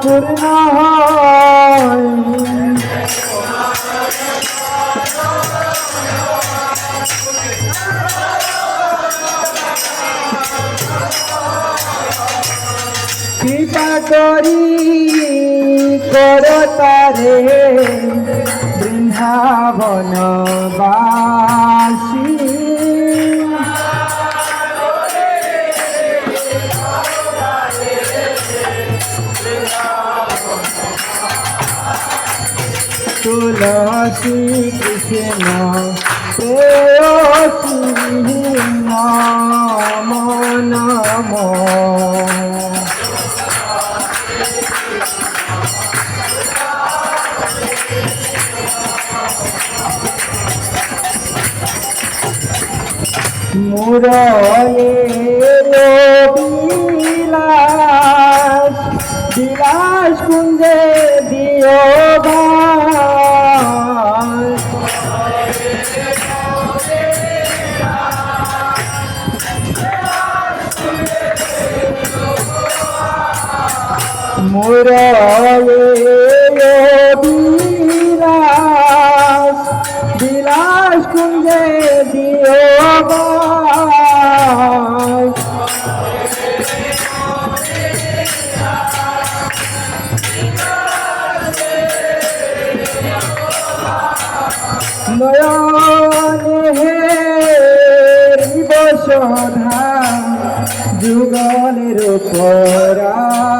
কৃপা করি করতারে বৃন্দাবন বাসী তুলসী কৃষ্ণ প্রেয়সী নম নম মুরলের যুগলের পরাশি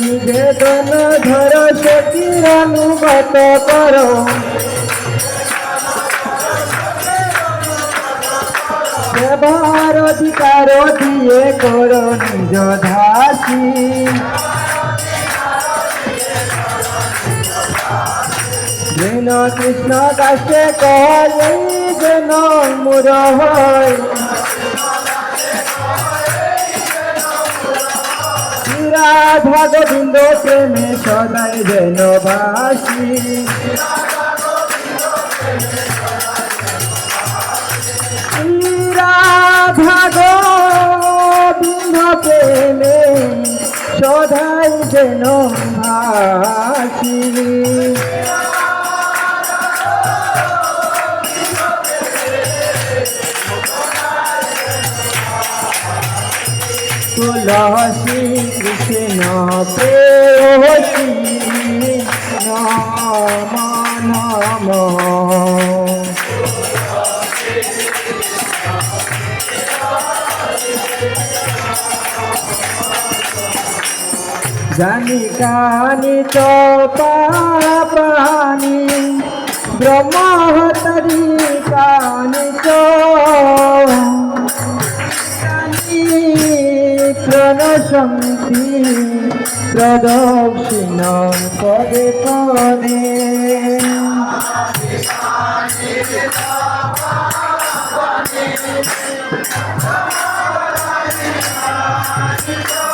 নিবেদন ধর সতীর অনুগত করো। সেবার অধিকার দিয়ে কর নিজ ধাসী যেন কৃষ্ণ দাসে কলে যেন মুর হয়। রাধা গোবিন্দ প্রেমে সদাই যেন বাসী। রাধা গোবিন্দ প্রেমে সদাই যেন কৃষ্ণ প্রেয়সী নম নম জানি কানি চপানি ব্রহ্মহতরি কানি চানি প্রণশন্তি প্রদক্ষিণ পদে পদে। জানি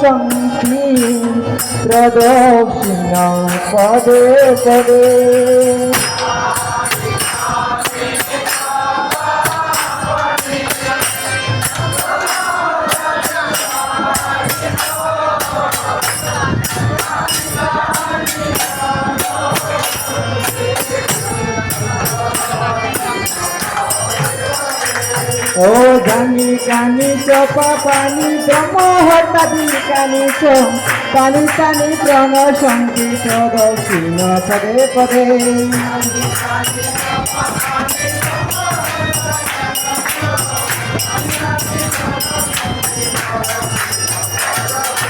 প্রণশন্তি প্রদক্ষিণ পদে পদে। ও জানি জানি চপা পানি ব্রহ্মহতাদি কানি চ পানি কানি প্রণ সংগীত দক্ষিণ পদে পদে।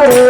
Bye.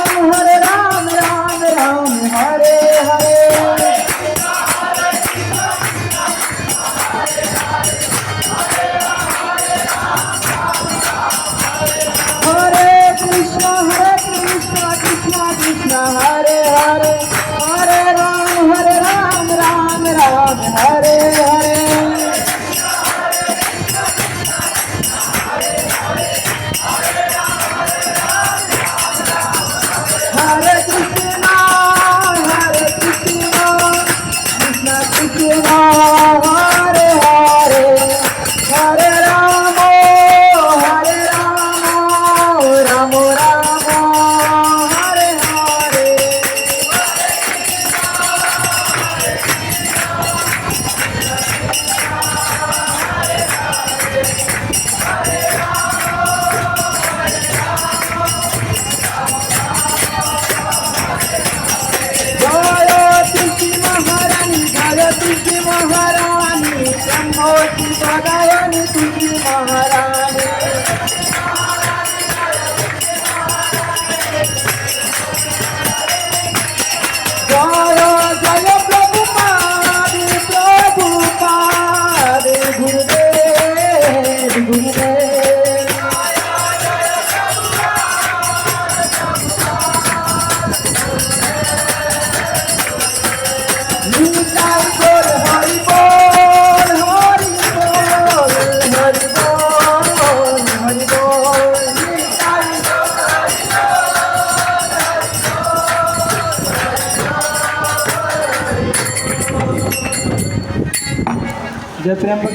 Hare त्र्यंबक